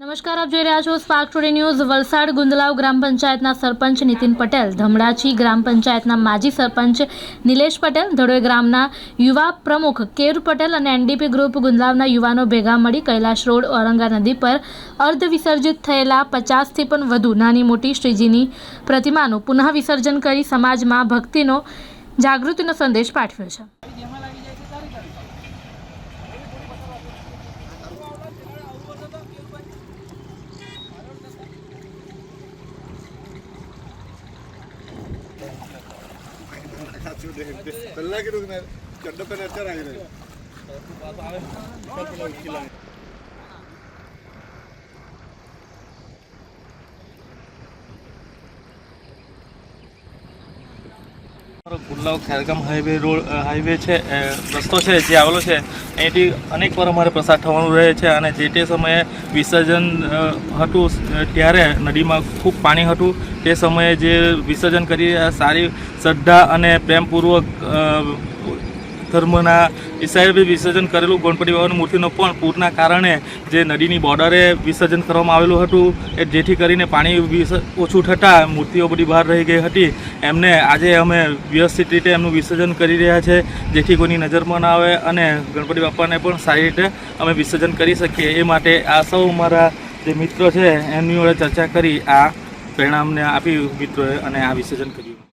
નમસ્કાર, આપ જોઈ રહ્યા છો Spark today news Valsad Gundlav ગ્રામ પંચાયતના સરપંચ નીતિન પટેલ, ધમડાચી ગ્રામ પંચાયતના માજી સરપંચ નિલેશ પટેલ, ધડોઈ ગ્રામના યુવા પ્રમુખ કેર પટેલ અને એનડીપી ગ્રુપ ગુંદલાવના યુવાનો ભેગા મળી કૈલાશ રોડ, ઔરંગા નદી પર અર્ધ વિસર્જિત થયેલા પચાસથી પણ વધુ નાની મોટી શ્રીજીની પ્રતિમાનું પુનઃ વિસર્જન કરી સમાજમાં ભક્તિનો, જાગૃતિનો સંદેશ પાઠવ્યો છે. ಬೆಳ್ಳಾಗಿರೋದು ಚಂಡಪ್ಪನ ಹಚ್ಚಾರ ಆಗಿದೆ Gudlav Khergam highway road highway છે રસ્તો છે જે આવેલો છે, અહીંથી અનેક વાર અમારે પસાર થવાનું રહે છે અને જે તે સમયે વિસર્જન હતું ત્યારે નદીમાં ખૂબ પાણી હતું. તે સમયે જે વિસર્જન કરી સારી શ્રદ્ધા અને પ્રેમપૂર્વક ધર્મના હિસાબે વિસર્જન કરેલું ગણપતિ બાબાની મૂર્તિનો પણ પૂરના કારણે જે નદીની બોર્ડરે વિસર્જન કરવામાં આવેલું હતું, એ જેથી કરીને પાણી ઓછું થતાં મૂર્તિઓ બધી બહાર રહી ગઈ હતી. એમને આજે અમે વ્યવસ્થિત રીતે એમનું વિસર્જન કરી રહ્યા છે, જેથી કોઈની નજરમાં ના આવે અને ગણપતિ બાપાને પણ સારી રીતે અમે વિસર્જન કરી શકીએ. એ માટે આ સૌ મારા જે મિત્રો છે, એમની જોડે ચર્ચા કરી, આ પરિણામને આપી મિત્રોએ અને આ વિસર્જન કર્યું.